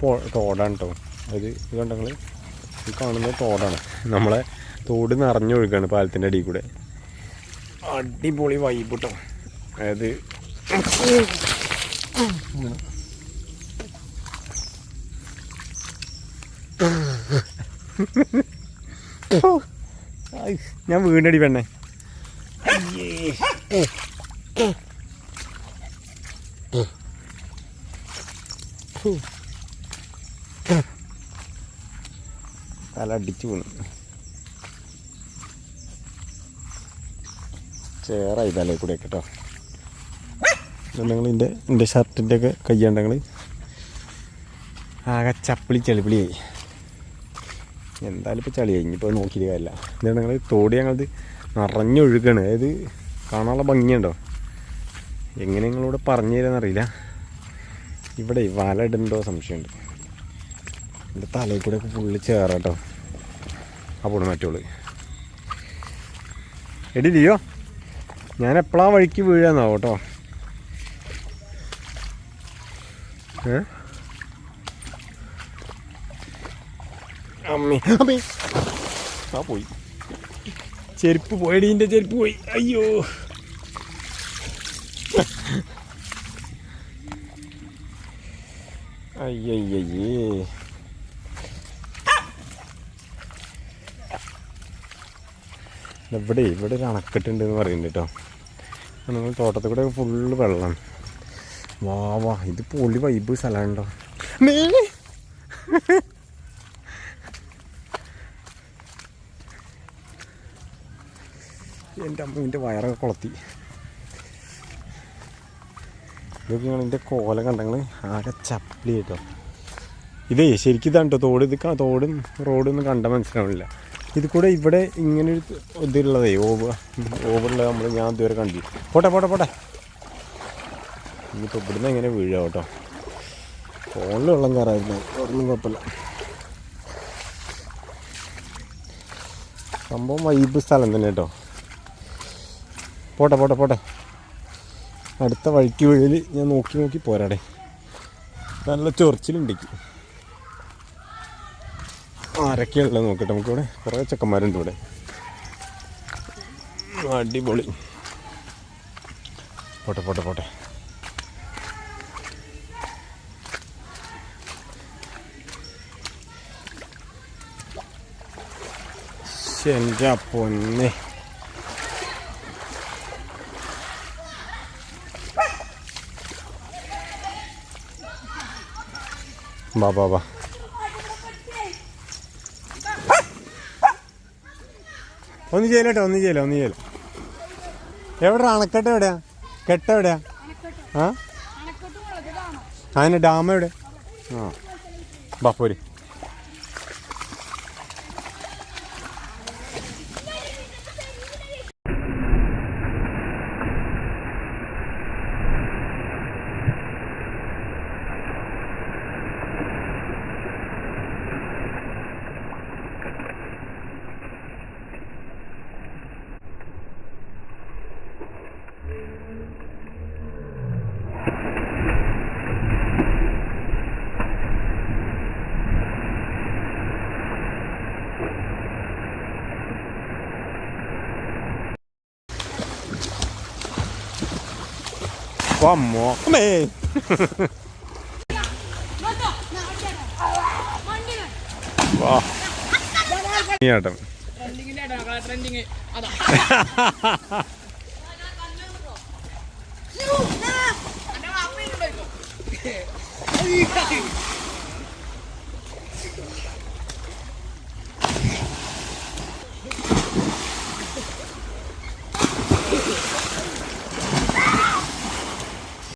പോ- തോടാണ് കേട്ടോ അത് ഇത് കണ്ടങ്ങൾ ഈ കാണുന്ന തോടാണ്. നമ്മളെ തോട് നിറഞ്ഞൊഴുകാണ് പാലത്തിന്റെ അടിയിൽ കൂടെ. അടിപൊളി വൈബ് കേട്ടോ അതായത് ഞാൻ വീണടി പെണ്ണെ. അയ്യേ. തല അടിച്ചു വീണു. ചേറായി തലയിൽ കൂടെ കേട്ടോ നിങ്ങൾ എന്റെ എന്റെ ഷർട്ടിന്റെ ഒക്കെ കയ്യാണ്ടങ്ങൾ ആകെ ചപ്പിളി ചെളിപ്പിളിയായി എന്തായാലും ഇപ്പോൾ ചളിയായി ഇനിയിപ്പോൾ നോക്കിയിട്ട് കാര്യമില്ല. എന്താണ് ഞങ്ങൾ തോടി ഞങ്ങളത് നിറഞ്ഞൊഴുകാണ് അതായത് കാണാനുള്ള ഭംഗിയുണ്ടോ? എങ്ങനെ നിങ്ങളോട് പറഞ്ഞു തരാമെന്നറിയില്ല ഇവിടെ വല ഇടണ്ടോ സംശയമുണ്ട്. എന്റെ തലയിൽ കൂടെ ഒക്കെ ഫുള്ള് ചേറാട്ടോ. അപ്പോൾ മറ്റോൾ. എടി ലിയോ ഞാൻ എപ്പോഴാ വഴിക്ക് വീഴാന്നാവോ കേട്ടോ അമ്മി അമ്മേ. ആ പോയി. ചെരുപ്പ് പോയടി എന്റെ ചെരുപ്പ് പോയി. അയ്യോ. അയ്യയ്യേ ഇവിടെ ഇവിടെ ഒരു അണക്കെട്ടുണ്ട് എന്ന് പറയുന്നുണ്ട് കേട്ടോ നമ്മൾ തോട്ടത്തിൽ കൂടെ ഫുള്ള് വെള്ളം. വാ വാ ഇത് പൊളി വൈബ് സ്ഥലമുണ്ടോ മേലെ എന്റെ അമ്മൂന്റെ വയറൊക്കെ കൊളത്തി. ഇതൊക്കെ നിങ്ങൾ എന്റെ കോലം കണ്ടങ്ങൾ ആകെ ചപ്പലി കേട്ടോ. ഇതേ ശരിക്കും ഇതാണ് കേട്ടോ തോട്. ഇത് തോടും തോടും റോഡൊന്നും കണ്ട മനസ്സിലാവില്ല ഇത് കൂടെ ഇവിടെ ഇങ്ങനെ ഒരു ഇതുള്ളതേ ഓവർ ഓവറിൽ നമ്മൾ ഞാൻ ഇതുവരെ കണ്ടു. പോട്ടെ പോട്ടെ പോട്ടെ. ഇനിയിപ്പോൾ ഇവിടുന്ന് എങ്ങനെ വീഴുക കേട്ടോ? ഫോണിൽ വെള്ളം കയറായിരുന്നു. ഒന്നും കുഴപ്പമില്ല. സംഭവം വൈബ് സ്ഥലം തന്നെ കേട്ടോ. പോട്ടെ പോട്ടെ പോട്ടെ. അടുത്ത വഴിക്ക് വീഴിൽ ഞാൻ നോക്കി നോക്കി പോരാടെ. നല്ല ചൊറിച്ചിലുണ്ട് എനിക്ക്. ആരൊക്കെയുള്ളത് നോക്കട്ടെ നമുക്കിവിടെ. കുറേ ചെക്കന്മാരുണ്ട് ഇവിടെ. അടിപൊളി. പോട്ടെ പോട്ടെ പോട്ടെ. എന്റെ പൊന്നെ. വാ വാ ഒന്നും ചെയ്യലോട്ടോ ഒന്നും ചെയ്യല ഒന്നും ചെയ്യല എവിടെ? അണക്കെട്ട് എവിടെയാ? കെട്ട എവിടെയാ? ആ? അതിന് ഡാം എവിടെ? ആ. ബാ വമ്മോ അമ്മേ വാ ഏട്ടൻ ട്രെൻഡിങ് അതാ